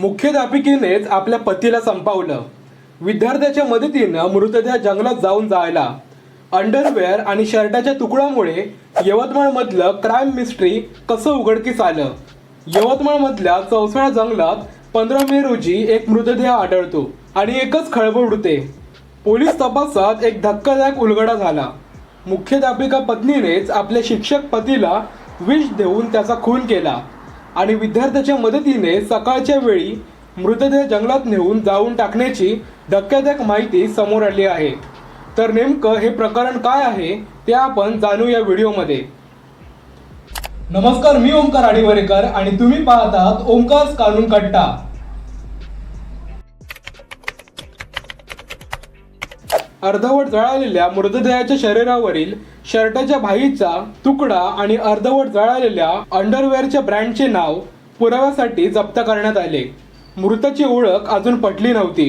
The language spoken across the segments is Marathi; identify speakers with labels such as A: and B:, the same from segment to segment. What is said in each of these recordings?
A: मुख्याध्यापिकेनेच आपल्या पतीला संपावलं. विद्यार्थ्याच्या मदतीनं मृतदेह जंगलात जाऊन जायला अंडरवेअर आणि शर्टाच्या तुकड्यामुळे यवतमाळमधलं क्राईम मिस्ट्री कसं उघडकीस आलं? यवतमाळमधल्या चौसाळा जंगलात पंधरा मे रोजी एक मृतदेह आढळतो आणि एकच खळबळ उडते. पोलीस तपासात एक धक्कादायक उलगडा झाला. मुख्याध्यापिका पत्नीनेच आपल्या शिक्षक पतीला विष देऊन त्याचा खून केला. आणि विद्यार्थ्याच्या मदतीने सकाळच्या वेळी मृतदेह जंगलात नेऊन जाऊन टाकण्याची धक्कादायक माहिती समोर आली आहे. तर नेमकं हे प्रकरण काय आहे ते आपण जाणू या व्हिडिओमध्ये. नमस्कार मी ओंकार आडिवरेकर आणि तुम्ही पाहतात ओंकार कानून कट्टा. अर्धवट जळालेल्या मृतदेहाच्या शरीरावरील शर्टाच्या भाईचा तुकडा आणि अर्धवट जळालेल्या अंडरवेअरच्या ब्रँडचे नाव पुराव्यासाठी जप्त करण्यात आले. मृताची ओळख अजून पटली नव्हती.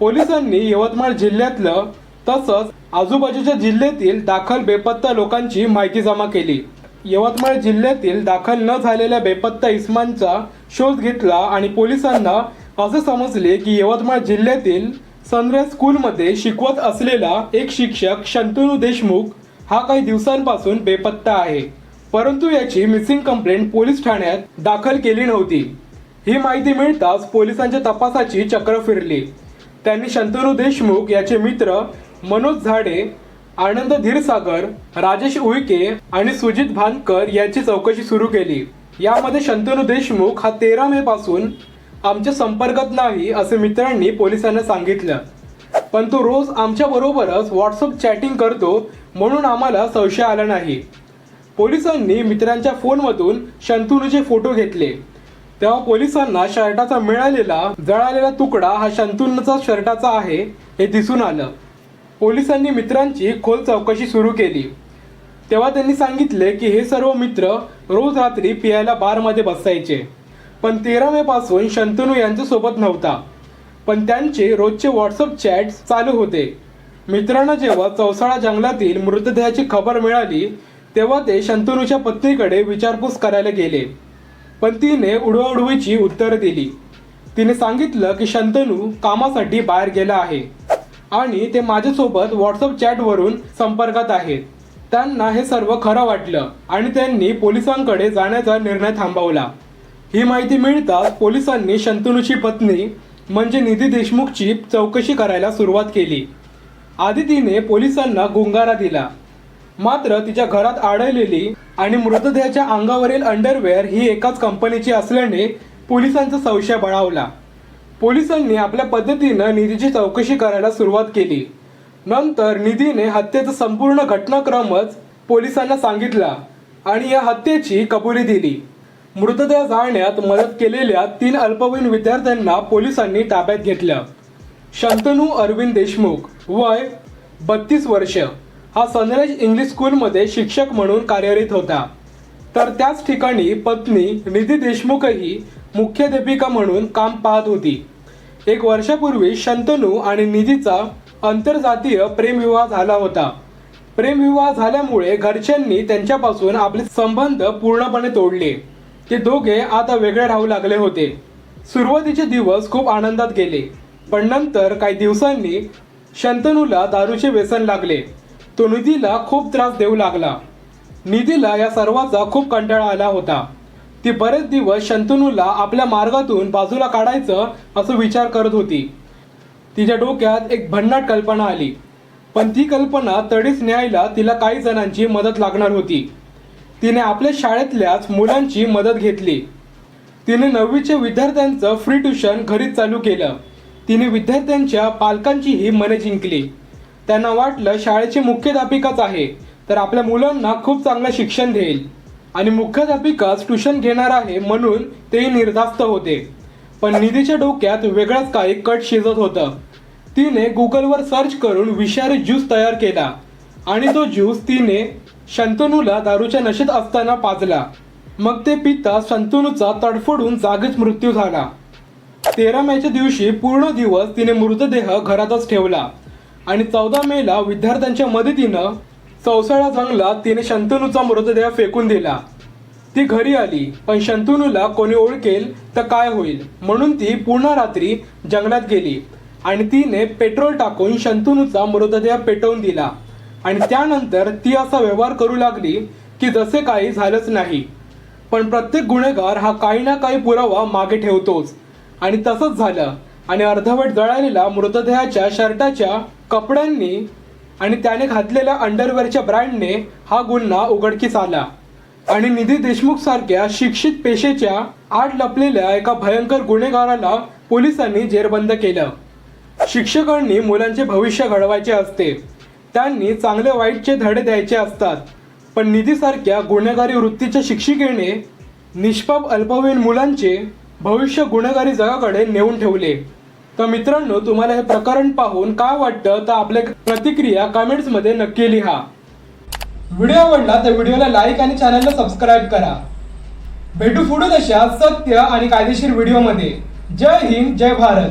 A: पोलिसांनी यवतमाळ जिल्ह्यातलं तसंच आजूबाजूच्या जिल्ह्यातील दाखल बेपत्ता लोकांची माहिती जमा केली. यवतमाळ जिल्ह्यातील दाखल न झालेल्या बेपत्ता इस्मांचा शोध घेतला आणि पोलिसांना असं समजले की यवतमाळ जिल्ह्यातील सनराइज स्कूलमध्ये शिकवत असलेला एक शिक्षक शंतनू देशमुख हा काही दिवसांपासून बेपत्ता आहे. परंतु याची मिसिंग कंप्लेंट पोलीस ठाण्यात दाखल केली नव्हती. ही माहिती मिळताच पोलिसांच्या तपासाची चक्र फिरली. त्यांनी शंतनू देशमुख याचे मित्र मनोज झाडे आनंद धीरसागर राजेश उईके आणि सुजित भानकर यांची चौकशी सुरू केली. यामध्ये शंतनू देशमुख हा तेरा मे पासून आमच्या संपर्कात नाही असे मित्रांनी पोलिसांना सांगितलं. पण तो रोज आमच्या बरोबरच व्हॉट्सअप चॅटिंग करतो म्हणून आम्हाला संशय आला नाही. पोलिसांनी मित्रांच्या फोनमधून शंतनूचे फोटो घेतले. तेव्हा पोलिसांना शर्टाचा मिळालेला जळालेला तुकडा हा शंतनूचा शर्टाचा आहे हे दिसून आलं. पोलिसांनी मित्रांची खोल चौकशी सुरू केली. तेव्हा त्यांनी सांगितले की हे सर्व मित्र रोज रात्री पियायला बारमध्ये बसायचे. पण तेरा मे पासून शंतनू यांच्यासोबत नव्हता. पण त्यांचे रोजचे व्हॉट्सअप चॅट चालू होते. मित्रांना जेव्हा चौसाळा जंगलातील मृतदेहाची खबर मिळाली तेव्हा ते शंतनूच्या पत्नीकडे विचारपूस करायला गेले. पण तिने उडवाउडवीची उत्तरं दिली. तिने सांगितलं की शंतनू कामासाठी बाहेर गेला आहे आणि ते माझ्यासोबत व्हॉट्सअप चॅटवरून संपर्कात आहेत. त्यांना हे सर्व खरं वाटलं आणि त्यांनी पोलिसांकडे जाण्याचा निर्णय थांबवला. ही माहिती मिळताच पोलिसांनी शंतनूची पत्नी म्हणजे निधी देशमुखची चौकशी करायला सुरुवात केली. आधी तिने पोलिसांना गुंगारा दिला. मात्र तिच्या घरात आढळलेली आणि मृतदेहाच्या अंगावरील अंडरवेअर ही एकाच कंपनीची असल्याने पोलिसांचा संशय बळावला. पोलिसांनी आपल्या पद्धतीनं निधीची चौकशी करायला सुरुवात केली. नंतर निधीने हत्येचा संपूर्ण घटनाक्रमच पोलिसांना सांगितला आणि या हत्येची कबुली दिली. मृतदेह जाळण्यात मदत केलेल्या तीन अल्पवयीन विद्यार्थ्यांना पोलिसांनी ताब्यात घेतलं. शंतनू अरविंद देशमुख वय बत्तीस वर्ष. हा सनराइज इंग्लिश स्कूलमध्ये शिक्षक म्हणून कार्यरत होता. तर त्याच ठिकाणी पत्नी निधी देशमुखही मुख्याध्यापिका म्हणून काम पाहत होती. एक वर्षापूर्वी शंतनू आणि निधीचा आंतरजातीय प्रेमविवाह झाला होता. प्रेमविवाह झाल्यामुळे घरच्यांनी त्यांच्यापासून आपले संबंध पूर्णपणे तोडले. ते दोघे आता वेगळे राहू लागले होते. सुरुवातीचे दिवस खूप आनंदात गेले पण नंतर काही दिवसांनी शंतनूला दारूचे व्यसन लागले. तो निधीला खूप त्रास देऊ लागला. निधीला या सर्वाचा खूप कंटाळा आला होता. ती बरेच दिवस शंतनूला आपल्या मार्गातून बाजूला काढायचं असं विचार करत होती. तिच्या डोक्यात एक भन्नाट कल्पना आली पण ती कल्पना तडीच न्यायला तिला काही जणांची मदत लागणार होती. तिने आपल्या शाळेतल्याच मुलांची मदत घेतली. तिने नववीच्या विद्यार्थ्यांचं फ्री ट्युशन घरीच चालू केलं. तिने विद्यार्थ्यांच्या पालकांचीही मने जिंकली. त्यांना वाटलं शाळेची मुख्याध्यापिकाच आहे तर आपल्या मुलांना खूप चांगलं शिक्षण देईल. आणि मुख्याध्यापिकाच ट्युशन घेणार आहे म्हणून तेही निर्धास्त होते. पण निधीच्या डोक्यात वेगळंच काही कट शिजत होतं. तिने गुगलवर सर्च करून विषारी ज्यूस तयार केला. आणि तो ज्यूस तिने शंतनूला दारूच्या नशेत असताना पाजला. मग ते पिता शंतनूचा तडफडून जागीच मृत्यू झाला. तेरा मेच्या दिवशी पूर्ण दिवस तिने मृतदेह घरातच ठेवला आणि चौदा मेला विद्यार्थ्यांच्या मदतीनं चौसाळा जंगलात तिने शंतनूचा मृतदेह फेकून दिला. ती घरी आली पण शंतनूला कोणी ओळखेल तर काय होईल? म्हणून ती पूर्ण रात्री जंगलात गेली आणि तिने पेट्रोल टाकून शंतनूचा मृतदेह पेटवून दिला. आणि त्यानंतर ती असा व्यवहार करू लागली की जसे काही झालंच नाही. पण प्रत्येक गुन्हेगार हा काही ना काही पुरावा मागे ठेवतोच. आणि तसंच झालं. आणि अर्धवट जळालेला मृतदेहाच्या शर्टाच्या कपड्यांनी आणि त्याने घातलेल्या अंडरवेअरच्या ब्रँडने हा गुन्हा उघडकीस आला. आणि निधी देशमुख सारख्या शिक्षित पेशेच्या आड लपलेल्या एका भयंकर गुन्हेगाराला पोलिसांनी जेरबंद केलं. शिक्षकांनी मुलांचे भविष्य घडवायचे असते. त्यांनी चांगले वाईटचे धडे द्यायचे असतात. पण निधीसारख्या गुन्हेगारी वृत्तीच्या शिक्षिकेने निष्पाप अल्पवयीन मुलांचे भविष्य गुन्हेगारी जगाकडे नेऊन ठेवले. तर मित्रांनो तुम्हाला हे प्रकरण पाहून काय वाटतं? तर आपल्या प्रतिक्रिया कमेंट्समध्ये नक्की लिहा. व्हिडिओ आवडला तर व्हिडिओला लाईक आणि चॅनलला सबस्क्राईब करा. भेटू पुढे तशा सत्य आणि कायदेशीर व्हिडिओमध्ये. जय हिंद जय भारत.